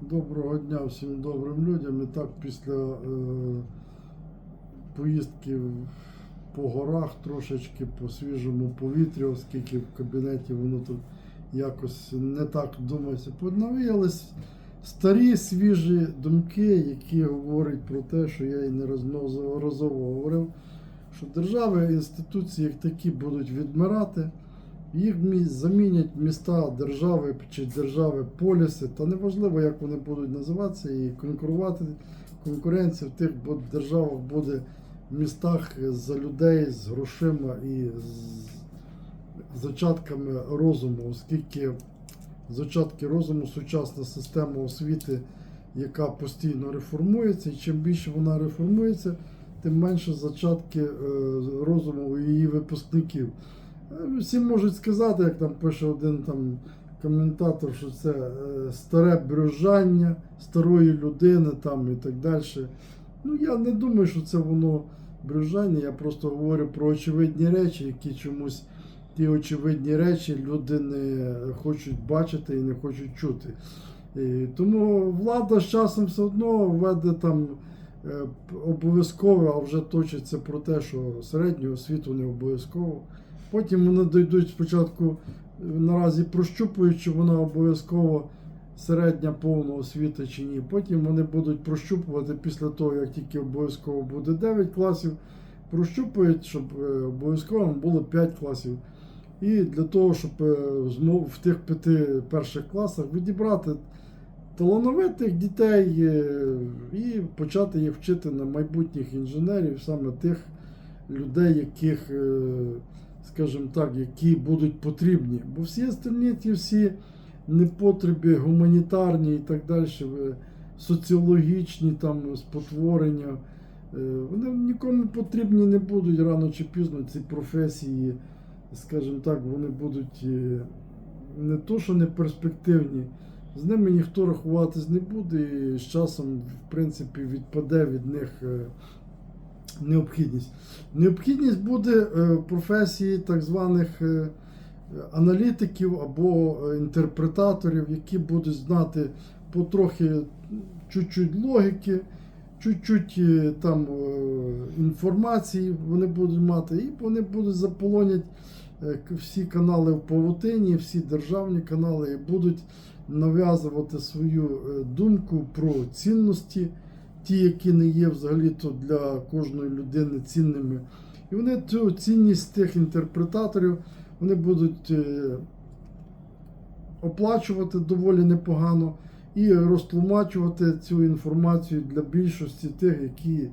Доброго дня всім добрим людям. І так після е, поїздки по горах трошечки по свіжому повітрі, оскільки в кабінеті воно тут якось не так думається. Навіялись старі свіжі думки, які говорять про те, що я і не неразноразово говорив, що держави, інституції як такі будуть відмирати. Їх замінять міста держави чи держави поліси, та неважливо, як вони будуть називатися, і конкурувати. Конкуренція в тих державах буде в містах за людей з грошима і з зачатками розуму, оскільки зачатки розуму сучасна система освіти, яка постійно реформується, і чим більше вона реформується, тим менше зачатки е, розуму у її випускників. Всі можуть сказати, як там пише один там коментатор, що це е, старе брюжання старої людини там і так далі. Ну я не думаю, що це воно брюжання. Я просто говорю про очевидні речі, які чомусь ті очевидні речі люди не хочуть бачити і не хочуть чути. І тому влада з часом все одно введе там е, обов'язково, а вже точиться про те, що середню освіту не обов'язково. Потім вони дійдуть спочатку, е, наразі прощупують, чи вона обов'язково середня повна освіта чи ні. Потім вони будуть прощупувати після того, як тільки обов'язково буде 9 класів, прощупують, щоб е, обов'язково було 5 класів. І для того, щоб е, в тих п'яти перших класах відібрати талановитих дітей і почати їх вчити на майбутніх інженерів, саме тих людей, яких, скажімо так, які будуть потрібні. Бо всі остальні ті всі непотребі, гуманітарні і так далі, е, соціологічні там спотворення. е, Вони нікому потрібні не будуть рано чи пізно ці професії, скажімо так, вони будуть е, не то, що не перспективні, з ними ніхто рахуватись не буде, і з часом, в принципі, відпаде від них необхідність. Необхідність буде е, професії так званих е, аналітиків або е, інтерпретаторів, які будуть знати потрохи чуть-чуть логіки, чуть-чуть там інформації вони будуть мати, і вони будуть заполонять всі канали в павутині, всі державні канали, і будуть нав'язувати свою думку про цінності, ті, які не є взагалі-то для кожної людини цінними. І вони цю цінність тих інтерпретаторів вони будуть е, оплачувати доволі непогано і розтлумачувати цю інформацію для більшості тих, які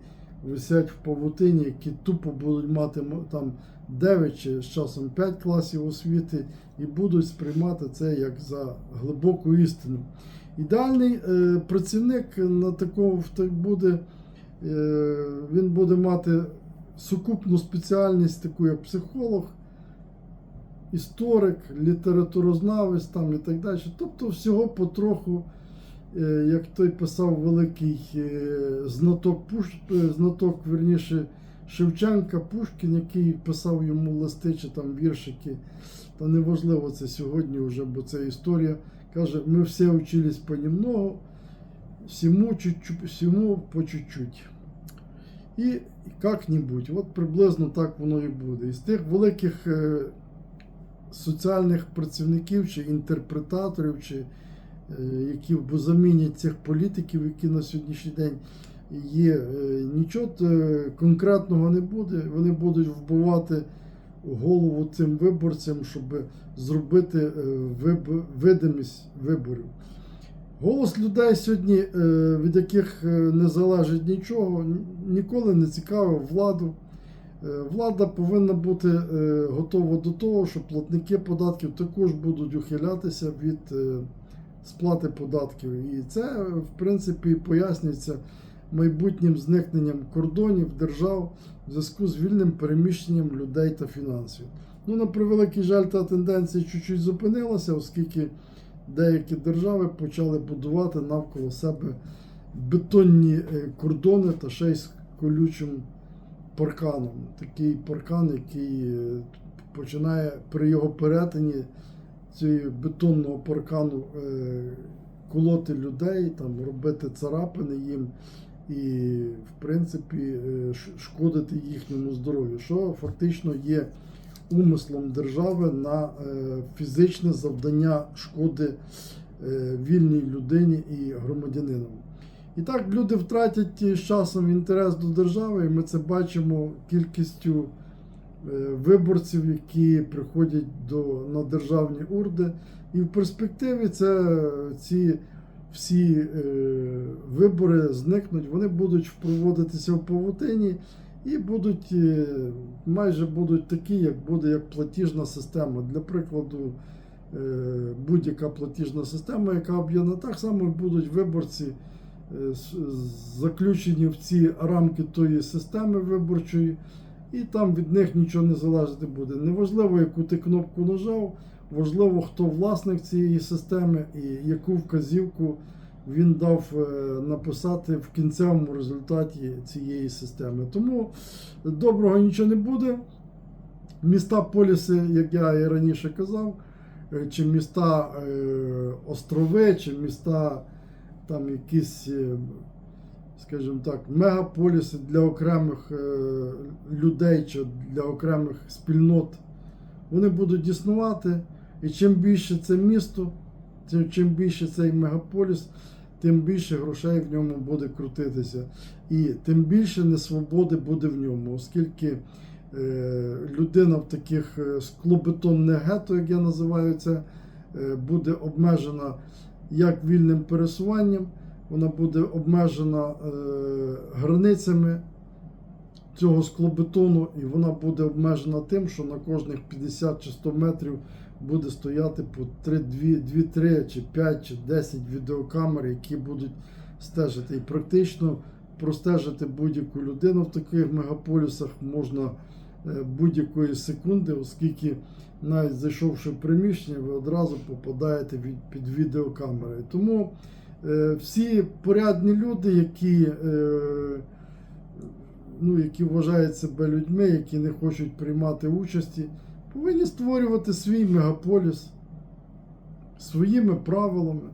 висять в павутині, які тупо будуть мати там 9 чи з часом 5 класів освіти і будуть сприймати це як за глибоку істину. Ідеальний е, працівник на такому в та- буде, е, він буде мати сукупну спеціальність, таку як психолог, історик, літературознавець там і так далі. Тобто всього потроху, е, як той писав великий е, знаток, Пуш... е, знаток верніше, Шевченка Пушкін, який писав йому листи чи там віршики. Та неважливо це сьогодні вже, бо це історія. Каже, ми всі учились понемногу, всьому, чуть-чуть, всьому по чуть-чуть. І як-небудь, от приблизно так воно і буде. Із тих великих е, соціальних працівників чи інтерпретаторів, чи е, які замінять цих політиків, які на сьогоднішній день є, е, нічого конкретного не буде. Вони будуть вбивати голову цим виборцям, щоб зробити е, видимість виборів. Голос людей сьогодні, е, від яких е, не залежить нічого, ніколи не цікавив владу. Влада повинна бути готова до того, що платники податків також будуть ухилятися від сплати податків. І це, в принципі, пояснюється майбутнім зникненням кордонів держав в зв'язку з вільним переміщенням людей та фінансів. Ну, на превеликий жаль, та тенденція чуть-чуть зупинилася, оскільки деякі держави почали будувати навколо себе бетонні е, кордони та ще й з колючим парканом. Такий паркан, який е, починає при його перетині цього бетонного паркану е, колоти людей, там, робити царапини їм і, в принципі, е, шкодити їхньому здоров'ю, що фактично є умислом держави на е, фізичне завдання шкоди е, вільній людині і громадянину. І так люди втратять з часом інтерес до держави, і ми це бачимо кількістю виборців, які приходять до, на державні урди. І в перспективі це ці всі е, вибори зникнуть, вони будуть проводитися в павутині і будуть е, майже будуть такі, як буде як платіжна система. Для прикладу, е, будь-яка платіжна система, яка об'єднана, так само будуть виборці заключені в ці рамки тої системи виборчої, і там від них нічого не залежати буде. Неважливо, яку ти кнопку нажав, важливо, хто власник цієї системи і яку вказівку він дав е, написати в кінцевому результаті цієї системи. Тому доброго нічого не буде. Міста поліси, як я і раніше казав, е, чи міста е, острови, чи міста там якісь, скажімо так, мегаполіси для окремих людей чи для окремих спільнот, вони будуть існувати. І чим більше це місто, тим- чим більше цей мегаполіс, тим більше грошей в ньому буде крутитися. І тим більше несвободи буде в ньому, оскільки е, людина в таких е, склобетонне гетто, як я називаю це, е, буде обмежена як вільним пересуванням, вона буде обмежена е, границями цього склобетону, і вона буде обмежена тим, що на кожних 50 чи 100 метрів буде стояти по 3, 2, 2, 3 чи 5 чи 10 відеокамер, які будуть стежити. І практично простежити будь-яку людину в таких мегаполісах можна е, будь-якої секунди, оскільки навіть зайшовши в приміщення, ви одразу попадаєте під відеокамери. Тому е, всі порядні люди, які, е, які вважають себе людьми, які не хочуть приймати участі, повинні створювати свій мегаполіс своїми правилами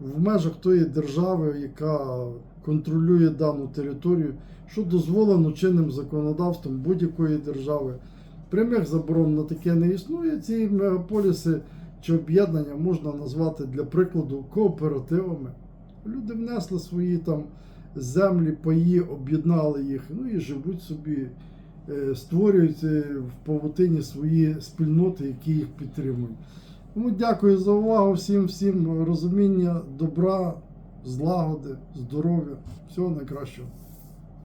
в межах тої держави, яка контролює дану територію, що дозволено чинним законодавством будь-якої держави. Прямих заборон на таке не існує. Ці мегаполіси чи об'єднання можна назвати для прикладу кооперативами. Люди внесли свої там землі, паї, об'єднали їх, ну і живуть собі, е, створюють е, в павутині свої спільноти, які їх підтримують. Тому дякую за увагу, всім, всім розуміння, добра, злагоди, здоров'я, всього найкращого.